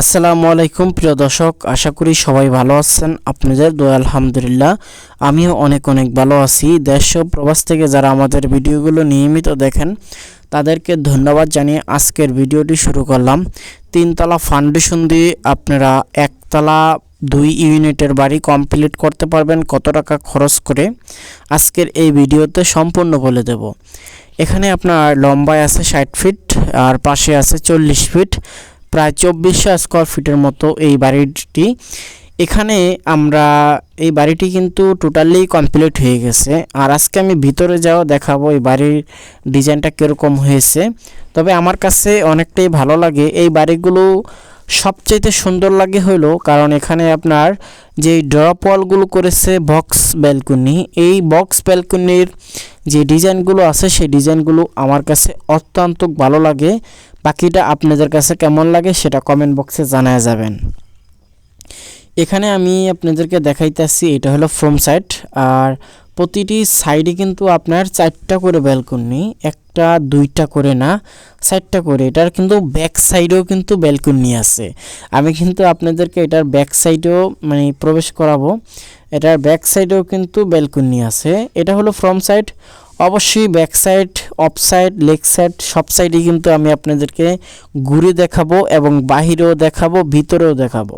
আসসালামু আলাইকুম, প্রিয় দর্শক, আশা করি সবাই ভালো আছেন। আপনাদের দোয়া, আলহামদুলিল্লাহ। আমিও অনেক অনেক ভালো আছি। দেশ প্রবাস থেকে যারা আমাদের ভিডিওগুলো নিয়মিত দেখেন, তাদেরকে ধন্যবাদ জানিয়ে আজকের ভিডিওটি শুরু করলাম। তিনতলা ফাউন্ডেশন দিয়ে আপনারা একতলা দুই ইউনিটের বাড়ি কমপ্লিট করতে পারবেন কত টাকা খরচ করে। আজকের এই ভিডিওতে সম্পূর্ণ বলে দেব। এখানে আপনার লম্বায় আছে ষাট ফিট, আর পাশে আছে চল্লিশ ফিট। প্রায় চব্বিশশো স্কোয়ার ফিটের মতো এই বাড়িটি। এখানে আমরা এই বাড়িটি কিন্তু টোটালি কমপ্লিট হয়ে গেছে। আর আজকে আমি ভিতরে যাও দেখাবো এই বাড়ির ডিজাইনটা কীরকম হয়েছে। তবে আমার কাছে অনেকটাই ভালো লাগে। এই বাড়িগুলো সবচাইতে সুন্দর লাগে হলো কারণ এখানে আপনার যে ড্রপ ওয়ালগুলো করেছে বক্স ব্যালকনি এই বক্স ব্যালকনির যে ডিজাইনগুলো আছে, সেই ডিজাইনগুলো আমার কাছে অত্যন্ত ভালো লাগে। বাকিটা আপনাদের কাছে কেমন লাগে সেটা কমেন্ট বক্সে জানায় যাবেন। এখানে আমি আপনাদেরকে দেখাইতেছি, এটা হলো ফ্রম সাইড আর প্রতিটি সাইডে কিন্তু আপনার চারটা করে ব্যালকনি একটা দুইটা করে না চারটা করে। এটার কিন্তু ব্যাক সাইডেও কিন্তু ব্যালকনি আছে। আমি কিন্তু আপনাদেরকে এটার ব্যাক সাইডেও মানে প্রবেশ করাবো। এটার ব্যাক সাইডেও কিন্তু ব্যালকনি আছে। এটা হলো ফ্রম সাইড অবশ্যই back side of side leg side সব সাইডে কিন্তু আমি আপনাদেরকে ঘুরে দেখাবো এবং বাহিরেও দেখাবো, ভিতরেও দেখাবো।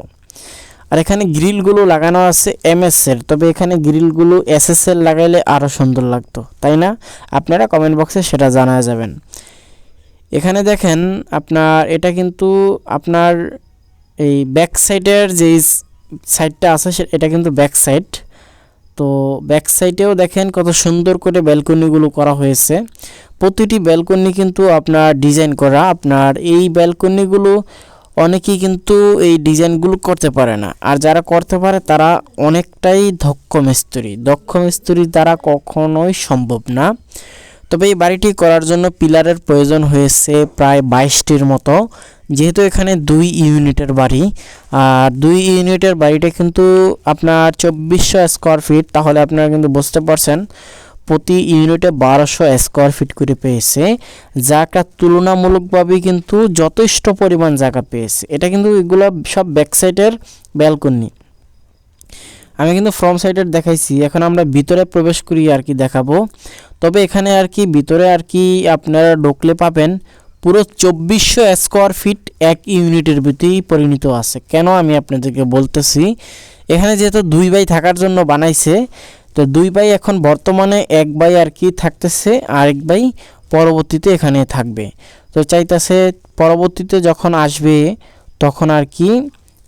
আর এখানে গ্রিলগুলো লাগানো আছে এমএস এর তবে এখানে গ্রিলগুলো এসএস এর লাগাইলে আরও সুন্দর লাগতো, তাই না? আপনারা কমেন্ট বক্সে সেটা জানা যাবেন। এখানে দেখেন আপনার, এটা কিন্তু আপনার এই ব্যাক সাইডের যে সাইডটা আছে এটা কিন্তু ব্যাক সাইড তো ব্যাক সাইডেও দেখেন কত সুন্দর করে ব্যালকনিগুলো করা হয়েছে। প্রতিটি ব্যালকনি কিন্তু আপনার ডিজাইন করা, আপনার এই ব্যালকনিগুলো অনেকেই কিন্তু এই ডিজাইনগুলো করতে পারে না। আর যারা করতে পারে, তারা অনেকটাই দক্ষ মিস্ত্রি। দক্ষ মিস্ত্রির দ্বারা কখনোই সম্ভব না। তবে এই বাড়িটি করার জন্য পিলারের প্রয়োজন হয়েছে প্রায় বাইশটির মতো। যেহেতু এখানে দুই ইউনিটের বাড়ি, আর দুই ইউনিটের বাড়িটা কিন্তু আপনার চব্বিশশো স্কোয়ার ফিট তাহলে আপনারা কিন্তু বুঝতে পারছেন প্রতি ইউনিটে বারোশো স্কোয়ার ফিট করে পেয়েছে জায়গা তুলনামূলকভাবে কিন্তু যথেষ্ট পরিমাণ জায়গা পেয়েছে। এটা কিন্তু এগুলো সব ব্যাক সাইডের ব্যালকনি আমি কিন্তু ফ্রম সাইডের দেখাইছি, এখন আমরা ভিতরে প্রবেশ করি আর কি দেখাবো। তবে এখানে আর কি, ভিতরে আর কি আপনারা ঢুকলে পাবেন, পুরো চব্বিশশো স্কোয়ার ফিট এক ইউনিটের ভিতরেই পরিণত আছে। কেন আমি আপনাদেরকে বলতেছি, এখানে যেহেতু দুই ভাই থাকার জন্য বানাইছে তো দুই ভাই এখন বর্তমানে এক ভাই আর কি থাকতেছে, আরেক ভাই পরবর্তীতে এখানে থাকবে। তো চাইতেছে পরবর্তীতে যখন আসবে, তখন আর কি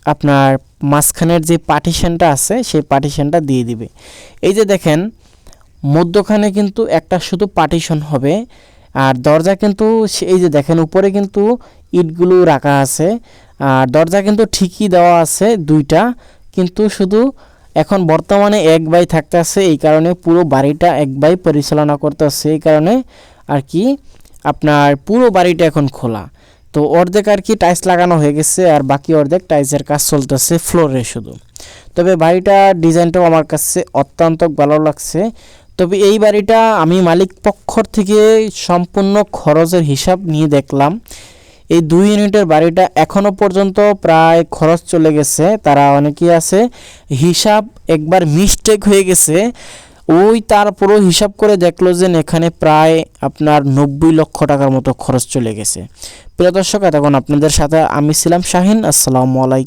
আপনার মাঝখানের যে পার্টিশনটা আছে, সেই পার্টিশনটা দিয়ে দিবে। এই যে দেখেন, মধ্যখানে কিন্তু একটা শুধু পার্টিশন হবে, আর দরজা কিন্তু এই যে দেখেন, উপরে কিন্তু ইটগুলো রাখা আছে। আর দরজা কিন্তু ঠিকই দেওয়া আছে দুইটা, কিন্তু শুধু এখন বর্তমানে এক বাই থাকতেছে, এই কারণে পুরো বাড়িটা এক বাই পরিচালনা করতেছে, এই কারণে আর কি আপনার পুরো বাড়িটা এখন খোলা। তো অর্ধেক আর কি টাইলস লাগানো হয়ে গেছে আর বাকি অর্ধেক টাইলসের কাজ চলতেছে ফ্লোরে শুধু। তবে বাড়িটা ডিজাইনটাও আমার কাছে অত্যন্ত ভালো লাগছে। তবে এই বাড়িটা আমি মালিক পক্ষর থেকে সম্পূর্ণ খরচের হিসাব নিয়ে দেখলাম। এই দুই ইউনিটের বাড়িটা এখনও পর্যন্ত প্রায় খরচ চলে গেছে। তারা অনেকেই আছে, হিসাব একবার মিস্টেক হয়ে গেছে। ওই তার পুরো হিসাব করে দেখল যে এখানে প্রায় আপনার নব্বই লক্ষ টাকার মতো খরচ চলে গেছে। প্রিয় দর্শক এখন আপনাদের সাথে আমি ছিলাম শাহিন। আসসালামু আলাইকুম।